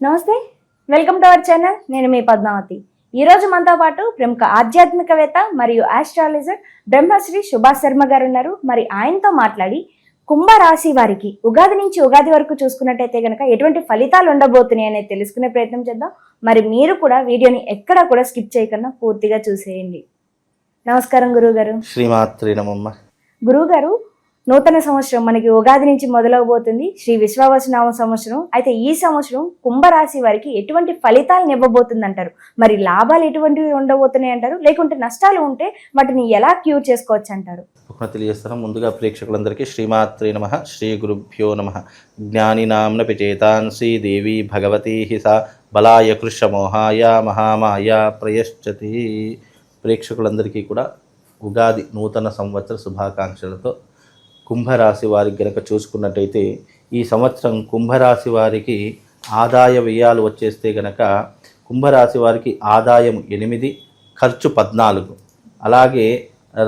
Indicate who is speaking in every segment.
Speaker 1: నమస్తే welcome to our channel. నేను మీ పద్మావతి. ఈ రోజు మనతో పాటు ప్రముఖ ఆధ్యాత్మికవేత్త మరియు ఆస్ట్రాలజర్ బ్రహ్మశ్రీ సుభాష్ శర్మ గారు ఉన్నారు. మరి ఆయనతో మాట్లాడి కుంభరాశి వారికి ఉగాది నుంచి ఉగాది వరకు చూసుకున్నట్టయితే గనక ఎటువంటి ఫలితాలు ఉండబోతున్నాయి అనేది తెలుసుకునే ప్రయత్నం చేద్దాం. మరి మీరు కూడా వీడియోని ఎక్కడా కూడా స్కిప్ చేయకుండా పూర్తిగా చూసేయండి. నమస్కారం గురువు గారు
Speaker 2: శ్రీమాత్రి నమమ్మ
Speaker 1: గురువు గారు నూతన సంవత్సరం మనకి ఉగాది నుంచి మొదలవబోతుంది. శ్రీ విశ్వావసనామ సంవత్సరం. అయితే ఈ సంవత్సరం కుంభరాశి వారికి ఎటువంటి ఫలితాలను ఇవ్వబోతుంది అంటారు మరి లాభాలు ఎటువంటివి ఉండబోతున్నాయి అంటారు? లేకుంటే నష్టాలు ఉంటే వాటిని ఎలా క్యూర్ చేసుకోవచ్చు అంటారు?
Speaker 2: తెలియజేస్తాను ముందుగా ప్రేక్షకులందరికీ శ్రీమాతృ నమ. శ్రీ గురుభ్యో నమ. జ్ఞానినాంన పిచేతాన్సి దేవి భగవతి హిస బలాయ కృషమోహాయ మహామాయ ప్రయశ్చతి. ప్రేక్షకులందరికీ కూడా ఉగాది నూతన సంవత్సర శుభాకాంక్షలతో కుంభరాశి వారికి గనక చూసుకున్నట్టయితే ఈ సంవత్సరం కుంభరాశి వారికి ఆదాయ వ్యయాలు వచ్చేస్తే గనక కుంభరాశి వారికి ఆదాయం ఎనిమిది ఖర్చు పద్నాలుగు. అలాగే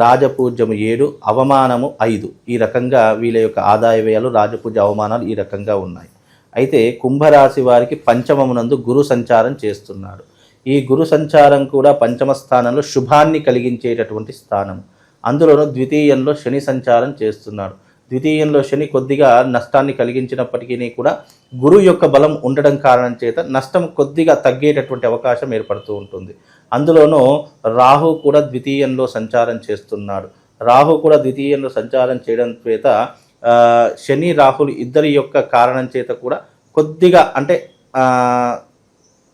Speaker 2: రాజపూజ్యము ఏడు అవమానము ఐదు. ఈ రకంగా వీళ్ళ యొక్క ఆదాయ వ్యయాలు రాజపూజ అవమానాలు ఈ రకంగా ఉన్నాయి. అయితే కుంభరాశి వారికి పంచమమునందు గురు సంచారం చేస్తున్నాడు ఈ గురు సంచారం కూడా పంచమ స్థానంలో శుభాన్ని కలిగించేటటువంటి స్థానం అందులోనూ ద్వితీయంలో శని సంచారం చేస్తున్నాడు. ద్వితీయంలో శని కొద్దిగా నష్టాన్ని కలిగించినప్పటికీ కూడా గురు యొక్క బలం ఉండడం కారణం చేత నష్టం కొద్దిగా తగ్గేటటువంటి అవకాశం ఏర్పడుతూ ఉంటుంది. అందులోనూ రాహు కూడా ద్వితీయంలో సంచారం చేస్తున్నాడు. రాహు కూడా ద్వితీయంలో సంచారం చేయడం చేత శని రాహులు ఇద్దరి యొక్క కారణం చేత కూడా కొద్దిగా అంటే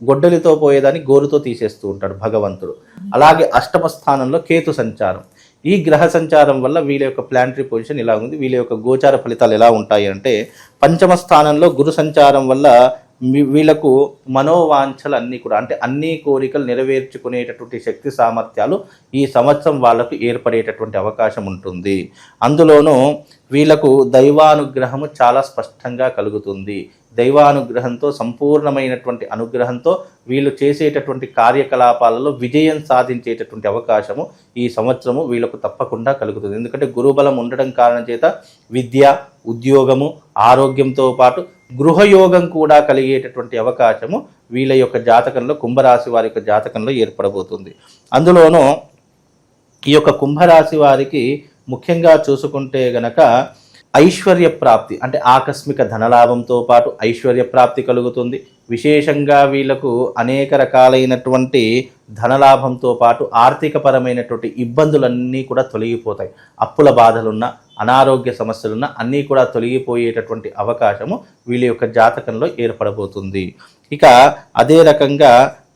Speaker 2: గొడ్డలితో పోయేదాన్ని గోరుతో తీసేస్తూ ఉంటాడు భగవంతుడు. అలాగే అష్టమ స్థానంలో కేతు సంచారం. ఈ గ్రహ సంచారం వల్ల వీళ్ళ యొక్క ప్లానటరీ పొజిషన్ ఇలా ఉంది. వీళ్ళ యొక్క గోచార ఫలితాలు ఎలా ఉంటాయి అంటే పంచమ స్థానంలో గురు సంచారం వల్ల వీళ్ళకు మనోవాంఛలు అన్నీ కూడా అంటే అన్ని కోరికలు నెరవేర్చుకునేటటువంటి శక్తి సామర్థ్యాలు ఈ సంవత్సరం వాళ్ళకు ఏర్పడేటటువంటి అవకాశం ఉంటుంది. అందులోనూ వీళ్ళకు దైవానుగ్రహము చాలా స్పష్టంగా కలుగుతుంది. దైవానుగ్రహంతో సంపూర్ణమైనటువంటి అనుగ్రహంతో వీళ్ళు చేసేటటువంటి కార్యకలాపాలలో విజయం సాధించేటటువంటి అవకాశము ఈ సంవత్సరము వీళ్ళకు తప్పకుండా కలుగుతుంది. ఎందుకంటే గురుబలం ఉండడం కారణం చేత విద్య ఉద్యోగము ఆరోగ్యంతో పాటు గృహయోగం కూడా కలిగేటటువంటి అవకాశము వీళ్ళ యొక్క జాతకంలో కుంభరాశి వారి యొక్క జాతకంలో ఏర్పడబోతుంది. అందులోనూ ఈ యొక్క కుంభరాశి వారికి ముఖ్యంగా చూసుకుంటే గనక ఐశ్వర్య ప్రాప్తి అంటే ఆకస్మిక ధనలాభంతో పాటు ఐశ్వర్య ప్రాప్తి కలుగుతుంది. విశేషంగా వీళ్ళకు అనేక రకాలైనటువంటి ధనలాభంతో పాటు ఆర్థికపరమైనటువంటి ఇబ్బందులన్నీ కూడా తొలగిపోతాయి. అప్పుల బాధలున్న అనారోగ్య సమస్యలున్న అన్నీ కూడా తొలగిపోయేటటువంటి అవకాశము వీళ్ళ యొక్క జాతకంలో ఏర్పడబోతుంది. ఇక అదే రకంగా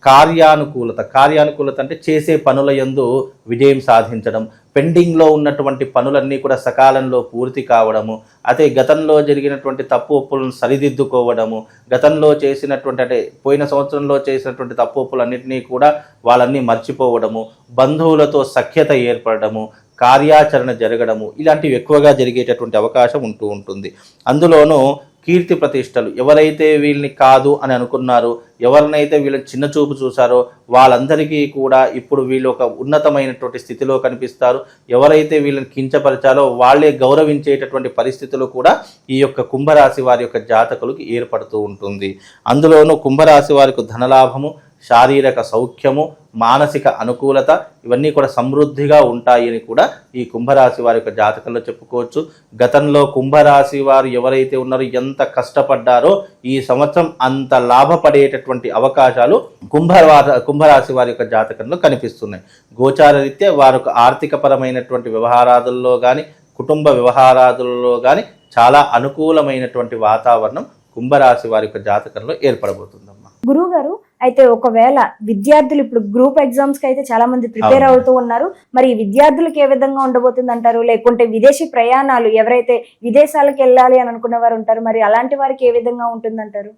Speaker 2: కార్యానుకూలత కార్యానుకూలత అంటే చేసే పనుల యందు విజయం సాధించడం పెండింగ్లో ఉన్నటువంటి పనులన్నీ కూడా సకాలంలో పూర్తి కావడము అదే గతంలో జరిగినటువంటి తప్పు ఒప్పులను సరిదిద్దుకోవడము గతంలో చేసినటువంటి అంటే పోయిన సంవత్సరంలో చేసినటువంటి తప్పు ఒప్పులన్నింటినీ కూడా వాళ్ళన్నీ మర్చిపోవడము బంధువులతో సఖ్యత ఏర్పడము కార్యాచరణ జరగడము ఇలాంటివి ఎక్కువగా జరిగేటటువంటి అవకాశం ఉంటూ ఉంటుంది. అందులోనూ కీర్తి ప్రతిష్టలు ఎవరైతే వీళ్ళని కాదు అని అనుకున్నారో ఎవరినైతే వీళ్ళని చిన్న చూపు చూసారో వాళ్ళందరికీ కూడా ఇప్పుడు వీళ్ళు ఒక ఉన్నతమైనటువంటి స్థితిలో కనిపిస్తారు. ఎవరైతే వీళ్ళని కించపరచాలో వాళ్ళే గౌరవించేటటువంటి పరిస్థితులు కూడా ఈ యొక్క కుంభరాశి వారి యొక్క జాతకులకి ఏర్పడుతూ ఉంటుంది. అందులోనూ కుంభరాశి వారికి ధనలాభము శారీరక సౌఖ్యము మానసిక అనుకూలత ఇవన్నీ కూడా సమృద్ధిగా ఉంటాయి అని కూడా ఈ కుంభరాశి వారి యొక్క జాతకంలో చెప్పుకోవచ్చు. గతంలో కుంభరాశి వారు ఎవరైతే ఉన్నారో ఎంత కష్టపడ్డారో ఈ సంవత్సరం అంత లాభపడేటటువంటి అవకాశాలు కుంభరా కుంభరాశి వారి యొక్క జాతకంలో కనిపిస్తున్నాయి. గోచారరీత్యా వారి యొక్క ఆర్థికపరమైనటువంటి వ్యవహారాదుల్లో కానీ కుటుంబ వ్యవహారాదుల్లో కానీ చాలా అనుకూలమైనటువంటి వాతావరణం కుంభరాశి వారి యొక్క జాతకంలో ఏర్పడబోతుందమ్మా.
Speaker 1: గురువు గారు అయితే ఒకవేళ విద్యార్థులు ఇప్పుడు గ్రూప్ ఎగ్జామ్స్కి అయితే చాలా మంది ప్రిపేర్. అవుతూ ఉన్నారు. మరి విద్యార్థులకు ఏ విధంగా ఉండబోతుంది అంటారు? లేకుంటే విదేశీ ప్రయాణాలు ఎవరైతే విదేశాలకు వెళ్ళాలి అని అనుకున్న వారు ఉంటారు మరి అలాంటి వారికి ఏ విధంగా ఉంటుందంటారు?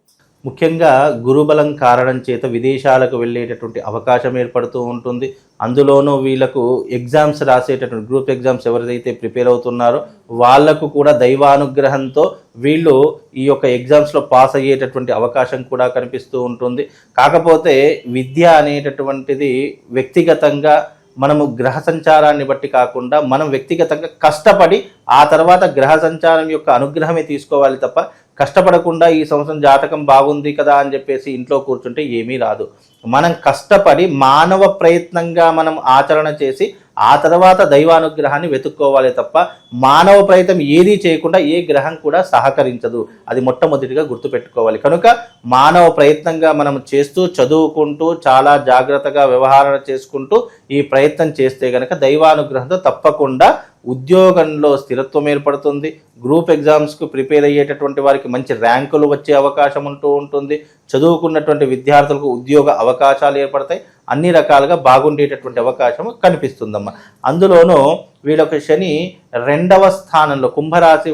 Speaker 2: ముఖ్యంగా గురుబలం కారణం చేత విదేశాలకు వెళ్ళేటటువంటి అవకాశం ఏర్పడుతూ ఉంటుంది. అందులోనూ వీళ్ళకు ఎగ్జామ్స్ రాసేటటువంటి గ్రూప్ ఎగ్జామ్స్ ఎవరైతే ప్రిపేర్ అవుతున్నారో వాళ్ళకు కూడా దైవానుగ్రహంతో వీళ్ళు ఈ యొక్క ఎగ్జామ్స్లో పాస్ అయ్యేటటువంటి అవకాశం కూడా కనిపిస్తూ ఉంటుంది. కాకపోతే విద్య అనేటటువంటిది వ్యక్తిగతంగా మనము గ్రహ సంచారాన్ని బట్టి కాకుండా మనం వ్యక్తిగతంగా కష్టపడి ఆ తర్వాత గ్రహ సంచారం యొక్క అనుగ్రహమే తీసుకోవాలి తప్ప కష్టపడకుండా ఈ సంవత్సరం జాతకం బాగుంది కదా అని చెప్పేసి ఇంట్లో కూర్చుంటే ఏమీ రాదు. మనం కష్టపడి మానవ ప్రయత్నంగా మనం ఆచరణ చేసి ఆ తర్వాత దైవానుగ్రహాన్ని వెతుక్కోవాలి తప్ప మానవ ప్రయత్నం ఏదీ చేయకుండా ఏ గ్రహం కూడా సహకరించదు. అది మొట్టమొదటిగా గుర్తుపెట్టుకోవాలి. కనుక మానవ ప్రయత్నంగా మనం చేస్తూ చదువుకుంటూ చాలా జాగ్రత్తగా వ్యవహారం చేసుకుంటూ ఈ ప్రయత్నం చేస్తే కనుక దైవానుగ్రహంతో తప్పకుండా ఉద్యోగంలో స్థిరత్వం ఏర్పడుతుంది. గ్రూప్ ఎగ్జామ్స్కు ప్రిపేర్ అయ్యేటటువంటి వారికి మంచి ర్యాంకులు వచ్చే అవకాశం ఉంటూ ఉంటుంది. చదువుకున్నటువంటి విద్యార్థులకు ఉద్యోగ అవకాశాలు ఏర్పడతాయి. అన్ని రకాలుగా బాగుండేటటువంటి అవకాశం కనిపిస్తుందమ్మా. అందులోనూ వీళ్ళొక శని రెండవ స్థానంలో కుంభరాశి